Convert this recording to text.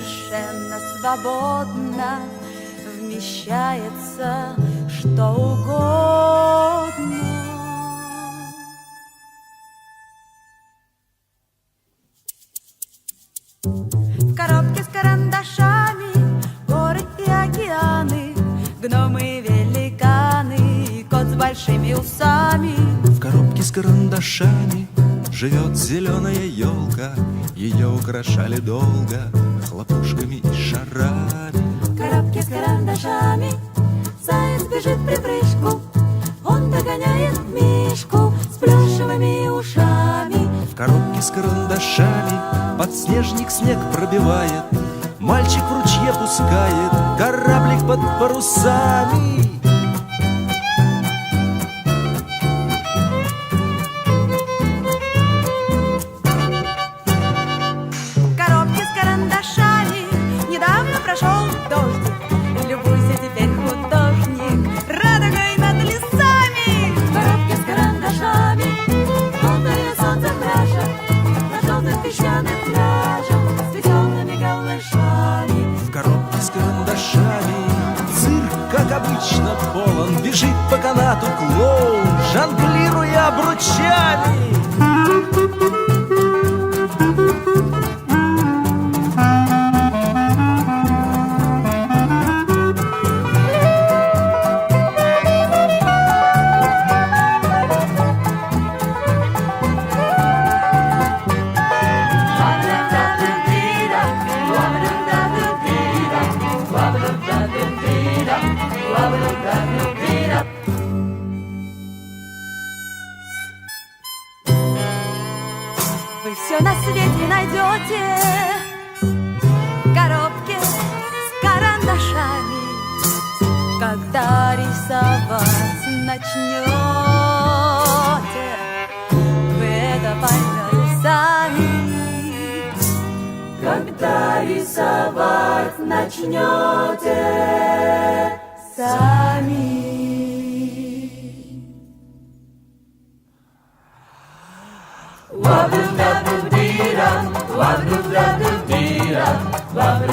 совершенно свободно вмещается что угодно. В коробке с карандашами горы и океаны, гномы и великаны, и кот с большими усами. В коробке с карандашами живет зеленая елка. Ее украшали долго хлопушками и шарами. В коробке с карандашами заяц бежит в припрыжку, он догоняет мишку с плюшевыми ушами. В коробке с карандашами подснежник снег пробивает. Мальчик в ручье пускает кораблик под парусами. Обычно, полон Бежит по канату клоун Жонглируя Вы все на свете найдете в коробке с карандашами, когда рисовать начнете. Вы это поймете сами, когда рисовать начнете Wabru bradu dira, wabru bradu dira, wabru